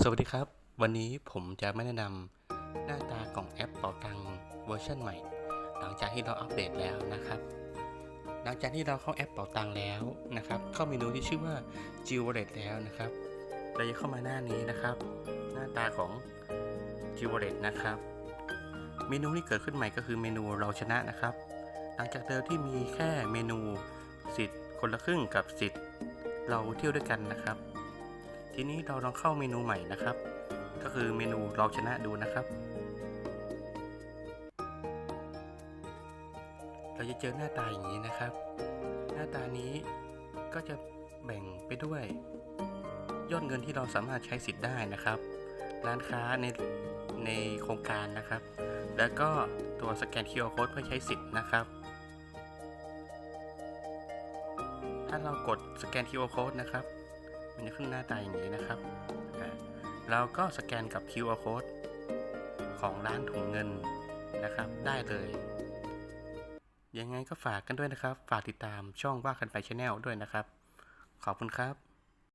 สวัสดีครับ วันนี้ผมจะมาแนะนำหน้าตาของแอปเป๋าตังเวอร์ชันใหม่ หลังจากที่เราอัปเดตแล้วนะครับ หลังจากที่เราเข้าแอปเป๋าตังแล้วนะครับ เข้าเมนูที่ชื่อว่า g w a l l e t แล้วนะครับ เราจะเข้ามาหน้านี้นะครับ หน้าตาของ g w a l l e t นะครับ เมนูที่เกิดขึ้นใหม่ก็คือเมนูเราชนะนะครับ หลังจากเดิมที่มีแค่เมนูสิทธิ์คนละครึ่งกับสิทธิ์เราเที่ยวด้วยกันนะครับ ทีนี้เราลองเข้าเมนูใหม่นะครับ ก็คือเมนูเราชนะดูนะครับ เราจะเจอหน้าตาอย่างนี้นะครับ หน้าตานี้ก็จะแบ่งไปด้วย ยอดเงินที่เราสามารถใช้สิทธิ์ได้นะครับ ร้านค้าในในโครงการนะครับ แล้วก็ตัวสแกน QR Code เพื่อใช้สิทธิ์นะครับ ถ้าเรากดสแกน QR Code นะครับ มันจะขึ้นหน้าตาอย่างนี้นะครับ เราก็สแกนกับ QR Code ของร้านถุงเงินนะครับ ได้เลย ยังไงก็ฝากกันด้วยนะครับ ฝากติดตามช่องว่ากันไปชาแนลด้วยนะครับ ขอบคุณครับ